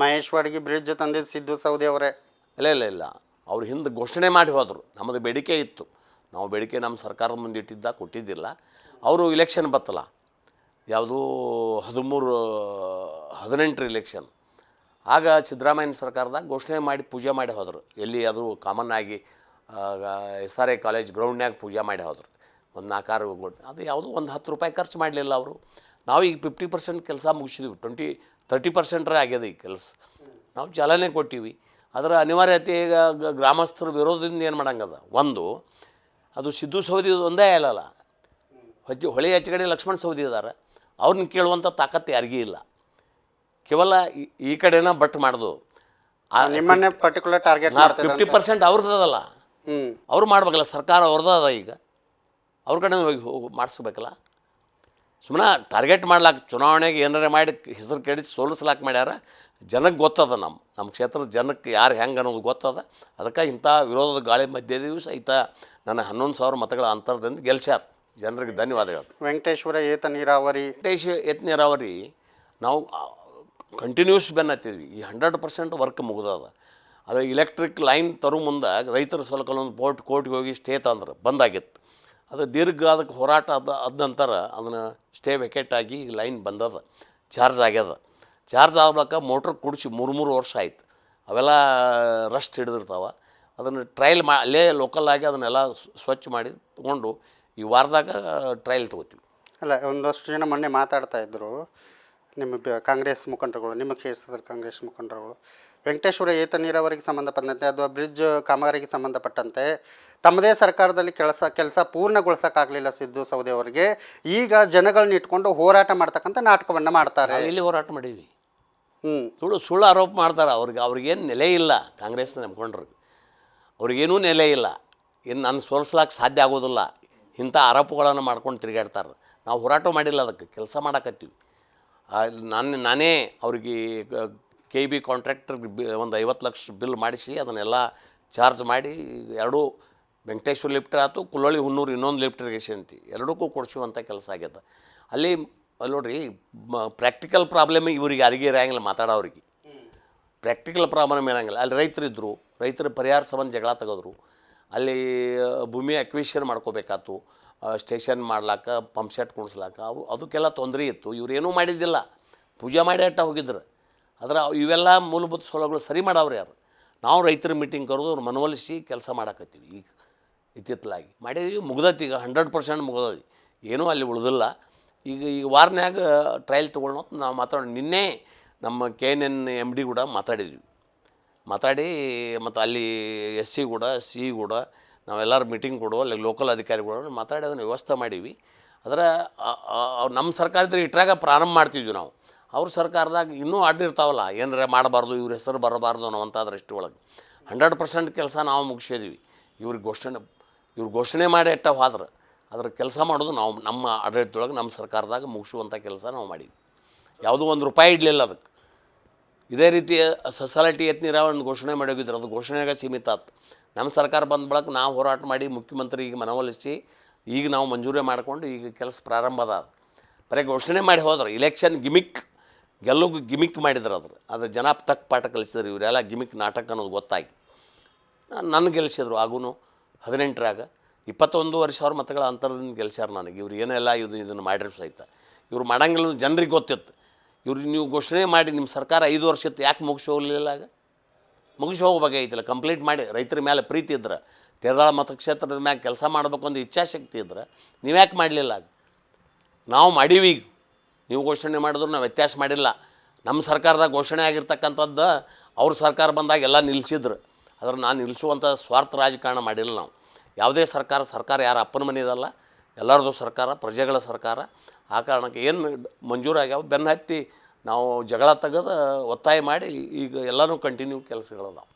ಮಹೇಶ್ವಾಡಿಗೆ bridge ತಂದಿದ್ದು Siddu Saudi ಅವರೇ. ಇಲ್ಲ ಇಲ್ಲ ಇಲ್ಲ. ಅವ್ರು ಹಿಂದೆ ಘೋಷಣೆ ಮಾಡಿ ಹೋದರು. ನಮ್ಮದು ಬೇಡಿಕೆ ಇತ್ತು. ನಾವು ಬೇಡಿಕೆ ನಮ್ಮ ಸರ್ಕಾರದ ಮುಂದೆ ಇಟ್ಟಿದ್ದ, ಕೊಟ್ಟಿದ್ದಿಲ್ಲ. ಅವರು ಇಲೆಕ್ಷನ್ ಬತ್ತಲ್ಲ. ಯಾವುದು ಹದಿಮೂರು, ಹದಿನೆಂಟರ ಇಲೆಕ್ಷನ್ ಆಗ ಸಿದ್ದರಾಮಯ್ಯನ ಸರ್ಕಾರದಾಗ ಘೋಷಣೆ ಮಾಡಿ ಪೂಜೆ ಮಾಡಿ ಹೋದರು. ಎಲ್ಲಿ ಅದು ಕಾಮನ್ ಆಗಿ ಎಸ್ ಆರ್ ಐ ಕಾಲೇಜ್ ಗ್ರೌಂಡ್ನಾಗ ಪೂಜೆ ಮಾಡಿ ಹೋದರು. ಒಂದು ನಾಲ್ಕಾರು ಅದು ಯಾವುದೋ ಒಂದು ಹತ್ತು ರೂಪಾಯಿ ಖರ್ಚು ಮಾಡಲಿಲ್ಲ ಅವರು. ನಾವು ಈಗ ಫಿಫ್ಟಿ ಪರ್ಸೆಂಟ್ ಕೆಲಸ ಮುಗಿಸಿದ್ವಿ. ಟ್ವೆಂಟಿ ತರ್ಟಿ ಪರ್ಸೆಂಟ್ರೇ ಆಗ್ಯದ ಈ ಕೆಲಸ. ನಾವು ಚಾಲನೆ ಕೊಟ್ಟಿವಿ. ಅದರ ಅನಿವಾರ್ಯತೆ ಈಗ ಗ್ರಾಮಸ್ಥರ ವಿರೋಧದಿಂದ ಏನು ಮಾಡಂಗದ? ಒಂದು ಅದು ಸಿದ್ದು ಸೌದಿ ಒಂದೇ ಇಲ್ಲಲ್ಲ ಹೊಜ್ಜಿ ಹೊಳೆ ಹೆಚ್ಚಗಡೆ ಲಕ್ಷ್ಮಣ ಸೌದಿ ಇದ್ದಾರೆ ಅವ್ರನ್ನ ಕೇಳುವಂಥ ತಾಕತ್ತು ಯಾರಿಗೂ ಇಲ್ಲ. ಕೇವಲ ಈ- ಕಡೆನ ಬಟ್ ಮಾಡೋದು. ನಿಮ್ಮನ್ನೇ ಪರ್ಟಿಕ್ಯುಲರ್ ಟಾರ್ಗೆಟ್ ಫಿಫ್ಟಿ ಪರ್ಸೆಂಟ್ ಅವ್ರದ್ದಲ್ಲ ಹ್ಞೂ ಅವ್ರು ಮಾಡ್ಬೇಕಲ್ಲ ಸರ್ಕಾರ ಅವ್ರದ್ದು ಅದ ಈಗ. ಅವ್ರ ಕಡೆ ಹೋಗಿ ಹೋಗಿ ಮಾಡಿಸ್ಬೇಕಲ್ಲ. ಸುಮ್ಮನೆ ಟಾರ್ಗೆಟ್ ಮಾಡ್ಲಾಕ ಚುನಾವಣೆಗೆ ಏನಾರ ಮಾಡಿ ಹೆಸರು ಕೆಡಿಸಿ ಸೋಲಿಸ್ಲಾಕ ಮಾಡ್ಯಾರ ಜನಕ್ಕೆ ಗೊತ್ತದ ನಮ್ಮ ನಮ್ಮ ಕ್ಷೇತ್ರದ ಜನಕ್ಕೆ ಯಾರು ಹೆಂಗೆ ಅನ್ನೋದು ಗೊತ್ತದ. ಅದಕ್ಕೆ ಇಂಥ ವಿರೋಧದ ಗಾಳಿ ಮಧ್ಯದೂ ಸಹಿತ ನನ್ನ ಹನ್ನೊಂದು ಸಾವಿರ ಮತಗಳ ಅಂತರದಿಂದ ಗೆಲ್ಸ್ಯಾರ. ಜನರಿಗೆ ಧನ್ಯವಾದಗಳು. ವೆಂಕಟೇಶ್ವರ ಏತ ನೀರಾವರಿ. ವೆಂಕಟೇಶ್ ಏತ ನೀರಾವರಿ ನಾವು ಕಂಟಿನ್ಯೂಸ್ ಬೆನ್ ಹತ್ತಿದ್ವಿ. ಈ ಹಂಡ್ರೆಡ್ ಪರ್ಸೆಂಟ್ ವರ್ಕ್ ಮುಗಿದದ. ಅದು ಇಲೆಕ್ಟ್ರಿಕ್ ಲೈನ್ ತರೋ ಮುಂದೆ ರೈತರ ಸಲಕಲ್ಲೊಂದು ಬೋರ್ಟ್ ಕೋರ್ಟ್ಗೆ ಹೋಗಿ ಸ್ಟೇ ತಂದ್ರೆ ಬಂದಾಗಿತ್ತು. ಅದು ದೀರ್ಘ ಅದಕ್ಕೆ ಹೋರಾಟ ಅದ ಅದ ನಂತರ ಅದನ್ನು ಸ್ಟೇ ವೆಕೆಟ್ ಆಗಿ ಈಗ ಲೈನ್ ಬಂದದ ಚಾರ್ಜ್ ಆಗ್ಯದ. ಚಾರ್ಜ್ ಆಗ್ಬೇಕಾ ಮೋಟ್ರ್ ಕುಡಿಸಿ ಮೂರು ಮೂರು ವರ್ಷ ಆಯ್ತು. ಅವೆಲ್ಲ ರಸ್ಟ್ ಹಿಡಿದಿರ್ತಾವೆ. ಅದನ್ನು ಟ್ರಯಲ್ ಮಾ, ಅಲ್ಲೇ ಲೋಕಲ್ ಆಗಿ ಅದನ್ನೆಲ್ಲ ಸ್ವ- ಸ್ವಚ್ಛ ಮಾಡಿ ತೊಗೊಂಡು ಈ ವಾರದಾಗ ಟ್ರಯಲ್ ತೊಗೋತೀವಿ. ಅಲ್ಲ, ಒಂದಷ್ಟು ಜನ ಮೊನ್ನೆ ಮಾತಾಡ್ತಾ ಇದ್ರು. ನಿಮ್ಮ ಬ- ಕಾಂಗ್ರೆಸ್ ಮುಖಂಡರುಗಳು ನಿಮ್ಮ ಕ್ಷೇತ್ರದ ಕಾಂಗ್ರೆಸ್ ಮುಖಂಡರುಗಳು ವೆಂಕಟೇಶ್ವರ ಏತ ನೀರಾವರಿಗೆ ಸಂಬಂಧಪಟ್ಟಂತೆ ಅಥವಾ ಬ್ರಿಡ್ಜ್ ಕಾಮಗಾರಿಗೆ ಸಂಬಂಧಪಟ್ಟಂತೆ ತಮ್ಮದೇ ಸರ್ಕಾರದಲ್ಲಿ ಕೆಲಸ ಕೆಲಸ ಪೂರ್ಣಗೊಳಿಸೋಕ್ಕಾಗಲಿಲ್ಲ ಸಿದ್ದು ಸೌದೆ ಅವರಿಗೆ. ಈಗ ಜನಗಳನ್ನ ಇಟ್ಕೊಂಡು ಹೋರಾಟ ಮಾಡ್ತಕ್ಕಂಥ ನಾಟಕವನ್ನು ಮಾಡ್ತಾರೆ. ಇಲ್ಲಿ ಹೋರಾಟ ಮಾಡೀವಿ ಹ್ಞೂ ಸುಳ್ಳು ಸುಳ್ಳು ಆರೋಪ ಮಾಡ್ತಾರೆ. ಅವ್ರಿಗೆ ಅವ್ರಿಗೇನು ನೆಲೆ ಇಲ್ಲ ಕಾಂಗ್ರೆಸ್ ನಂಬ್ಕೊಂಡ್ರು ಅವ್ರಿಗೇನೂ ನೆಲೆ ಇಲ್ಲ. ಇನ್ನು ನಾನು ಸೋಲಿಸ್ಲಾಕ ಸಾಧ್ಯ ಆಗೋದಿಲ್ಲ. ಇಂಥ ಆರೋಪಗಳನ್ನು ಮಾಡ್ಕೊಂಡು ತಿರುಗಾಡ್ತಾರೆ. ನಾವು ಹೋರಾಟ ಮಾಡಿಲ್ಲ ಅದಕ್ಕೆ. ಕೆಲಸ ಮಾಡಕತ್ತೀವಿ. ನಾನು ನಾನೇ ಅವ್ರಿಗೆ ಕೆ ಬಿ ಕಾಂಟ್ರಾಕ್ಟರ್ಗೆ ಬಿ ಒಂದು ಐವತ್ತು ಲಕ್ಷ ಬಿಲ್ ಮಾಡಿಸಿ ಅದನ್ನೆಲ್ಲ ಚಾರ್ಜ್ ಮಾಡಿ ಎರಡೂ ವೆಂಕಟೇಶ್ವರ ಲಿಫ್ಟರ್ ಆಯ್ತು ಕುಲ್ಲೊಳ್ಳಿ ಹುನ್ನೂರು ಇನ್ನೊಂದು ಲಿಫ್ಟರ್ಗೆ ಐತಿ. ಎರಡಕ್ಕೂ ಕೊಡಿಸುವಂಥ ಕೆಲಸ ಆಗ್ಯದ. ಅಲ್ಲಿ ಅಲ್ಲಿ ನೋಡ್ರಿ ಪ್ರಾಕ್ಟಿಕಲ್ ಪ್ರಾಬ್ಲಮ್ ಇವ್ರಿಗೆ ಯಾರಿಗೆ ಇರಂಗಿಲ್ಲ ಮಾತಾಡೋರಿಗೆ ಪ್ರಾಕ್ಟಿಕಲ್ ಪ್ರಾಬ್ಲಮ್ ಇರೋಂಗಿಲ್ಲ. ಅಲ್ಲಿ ರೈತರಿದ್ದರು ರೈತರ ಪರಿಹಾರ ಸಂಬಂಧ ಜಗಳ ತೆಗೆದ್ರು. ಅಲ್ಲಿ ಭೂಮಿ ಅಕ್ವಿಷನ್ ಮಾಡ್ಕೋಬೇಕಾತು. ಸ್ಟೇಷನ್ ಮಾಡ್ಲಾಕ ಪಂಪ್ ಸೆಟ್ ಕುಣಿಸ್ಲಾಕ ಅವು, ಅದಕ್ಕೆಲ್ಲ ತೊಂದರೆ ಇತ್ತು. ಇವರೇನೂ ಮಾಡಿದ್ದಿಲ್ಲ. ಪೂಜೆ ಮಾಡಿ ಅಟ್ಟ ಹೋಗಿದ್ರು. ಆದ್ರೆ, ಇವೆಲ್ಲ ಮೂಲಭೂತ ಸೌಲಭ್ಯಗಳು ಸರಿ ಮಾಡವ್ರು ಯಾರು? ನಾವು ರೈತರ ಮೀಟಿಂಗ್ ಕರೆದು ಅವ್ರು ಮನವೊಲಿಸಿ ಕೆಲಸ ಮಾಡಕತ್ತೀವಿ. ಈಗ ಇತ್ತಿತ್ತಲಾಗಿ. ಮಾಡಿದೀವಿ, ಮುಗ್ದೈತಿ ಈಗ ಹಂಡ್ರೆಡ್ ಪರ್ಸೆಂಟ್ ಮುಗ್ದೈತಿ ಏನೂ ಅಲ್ಲಿ ಉಳಿದಿಲ್ಲ. ಈಗ ಈಗ ವಾರನ್ಯಾಗ ಟ್ರಯಲ್ ತೊಗೊಳ್ಳೋ ನಾವು ಮಾತಾಡೋಣ. ನಿನ್ನೆ ನಮ್ಮ K N N M D ಕೂಡ ಮಾತಾಡಿದ್ವಿ. ಮಾತಾಡಿ ಮತ್ತು ಅಲ್ಲಿ ಎಸ್ ಸಿ ಕೂಡ ಸಿ ಕೂಡ, ನಾವೆಲ್ಲರೂ ಮೀಟಿಂಗ್ ಕೊಡು ಅಲ್ಲಿ ಲೋಕಲ್ ಅಧಿಕಾರಿಗಳು ಮಾತಾಡಿ ಅದನ್ನು ವ್ಯವಸ್ಥೆ ಮಾಡೀವಿ. ಅದರ ನಮ್ಮ ಸರ್ಕಾರದಲ್ಲಿ ಇಟ್ರಾಗ ಪ್ರಾರಂಭ ಮಾಡ್ತಿದ್ವಿ ನಾವು. ಅವ್ರ ಸರ್ಕಾರದಾಗ ಇನ್ನೂ ಅಡ್ಡಿರ್ತಾವಲ್ಲ ಏನಾರ ಮಾಡಬಾರ್ದು, ಇವ್ರ ಹೆಸರು ಬರಬಾರ್ದು ಅನ್ನೋವಂಥ ದೃಷ್ಟಿ ಒಳಗೆ. ಹಂಡ್ರೆಡ್ ಪರ್ಸೆಂಟ್ ಕೆಲಸ ನಾವು ಮುಗಿಸಿದ್ವಿ ಇವ್ರಿಗೆ ಘೋಷಣೆ, ಇವ್ರು ಘೋಷಣೆ ಮಾಡಿ ಎಟ್ಟ ಹೋದ್ರೆ ಅದ್ರ ಕೆಲಸ ಮಾಡೋದು ನಾವು, ನಮ್ಮ ಆಡಳಿತದೊಳಗೆ ನಮ್ಮ ಸರ್ಕಾರದಾಗ ಮುಗಿಸುವಂಥ ಕೆಲಸ ನಾವು ಮಾಡೀವಿ. ಯಾವುದೂ ಒಂದು ರೂಪಾಯಿ ಇಡಲಿಲ್ಲ ಅದಕ್ಕೆ. ಇದೇ ರೀತಿಯ ಸೊಸಾಲಿಟಿ ಎತ್ ನೀರಾವರಿ ಘೋಷಣೆ ಮಾಡೋಗಿದ್ರು ಅದು ಘೋಷಣೆಗೆ ಸೀಮಿತ ಆತು. ನಮ್ಮ ಸರ್ಕಾರ ಬಂದ ಬಳಕ ನಾವು ಹೋರಾಟ ಮಾಡಿ ಮುಖ್ಯಮಂತ್ರಿಗೆ ಮನವೊಲಿಸಿ ಈಗ ನಾವು ಮಂಜೂರಿ ಮಾಡ್ಕೊಂಡು ಈಗ ಕೆಲಸ ಪ್ರಾರಂಭ ಅದ ಬರೀ ಘೋಷಣೆ ಮಾಡಿ ಹೋದ್ರೆ. ಇಲೆಕ್ಷನ್ ಗಿಮಿಕ್ ಗೆಲ್ಲೋಗು ಗಿಮಿಕ್ ಮಾಡಿದ್ರು ಅದ್ರ ಅದು ಜನ ತಕ್ಕ ಪಾಠ ಕಲಿಸಿದ್ರು. ಇವರೆಲ್ಲ ಗಿಮಿಕ್ ನಾಟಕ ಅನ್ನೋದು ಗೊತ್ತಾಗಿ ನನ್ನ ಗೆಲ್ಸಿದ್ರು ಆಗೂ ಹದಿನೆಂಟರಾಗ. ಇಪ್ಪತ್ತೊಂದು ವರ್ಷ ಅವ್ರ ಮತಗಳ ಅಂತರದಿಂದ ಗೆಲ್ಸ್ಯಾರ ನನಗೆ. ಇವ್ರು ಏನೆಲ್ಲ ಇದು, ಇದನ್ನು ಮಾಡಿರೋ ಸಹಿತ. ಇವ್ರು ಮಾಡಂಗಿಲ್ಲ ಜನರಿಗೆ ಗೊತ್ತಿತ್ತು. ಇವ್ರು ನೀವು ಘೋಷಣೆ ಮಾಡಿ ನಿಮ್ಮ ಸರ್ಕಾರ ಐದು ವರ್ಷ ಇತ್ತು, ಯಾಕೆ ಮುಗಿಸಿ ಹೋಗಲಿಲ್ಲ ಆಗ? ಮುಗಿಸಿ ಹೋಗ್ಬೇಕಾಗಿತ್ತಲ್ಲ ಕಂಪ್ಲೀಟ್ ಮಾಡಿ, ರೈತರ ಮೇಲೆ ಪ್ರೀತಿ ಇದ್ರೆ, ತೆರದಾಳ ಮತಕ್ಷೇತ್ರದ ಮ್ಯಾಲೆ ಕೆಲಸ ಮಾಡಬೇಕು ಅಂತ ಇಚ್ಛಾಶಕ್ತಿ ಇದ್ರೆ ನೀವ್ಯಾಕೆ ಮಾಡಲಿಲ್ಲ ಆಗ? ನಾವು ಮಾಡೀವಿ ಈಗ. ನೀವು ಘೋಷಣೆ ಮಾಡಿದ್ರು ನಾವು ವ್ಯತ್ಯಾಸ ಮಾಡಿಲ್ಲ. ನಮ್ಮ ಸರ್ಕಾರದಾಗ ಘೋಷಣೆ ಆಗಿರ್ತಕ್ಕಂಥದ್ದು, ಅವ್ರ ಸರ್ಕಾರ ಬಂದಾಗ ಎಲ್ಲ ನಿಲ್ಲಿಸಿದ್ರು ಆದರೆ ನಾನು ನಿಲ್ಲಿಸುವಂಥ ಸ್ವಾರ್ಥ ರಾಜಕಾರಣ ಮಾಡಿಲ್ಲ ನಾವು. ಯಾವುದೇ ಸರ್ಕಾರ ಸರ್ಕಾರ ಯಾರು ಅಪ್ಪನ ಮನೆಯದಲ್ಲ ಎಲ್ಲರದು ಸರ್ಕಾರ, ಪ್ರಜೆಗಳ ಸರ್ಕಾರ, ಆ ಕಾರಣಕ್ಕೆ ಏನು ಮಂಜೂರಾಗ್ಯಾವ? ಬೆನ್ನು ಹತ್ತಿ ನಾವು ಜಗಳ ತೆಗೆದು ಒತ್ತಾಯ ಮಾಡಿ ಈಗ ಎಲ್ಲನೂ ಕಂಟಿನ್ಯೂ ಕೆಲಸಗಳದಾವೆ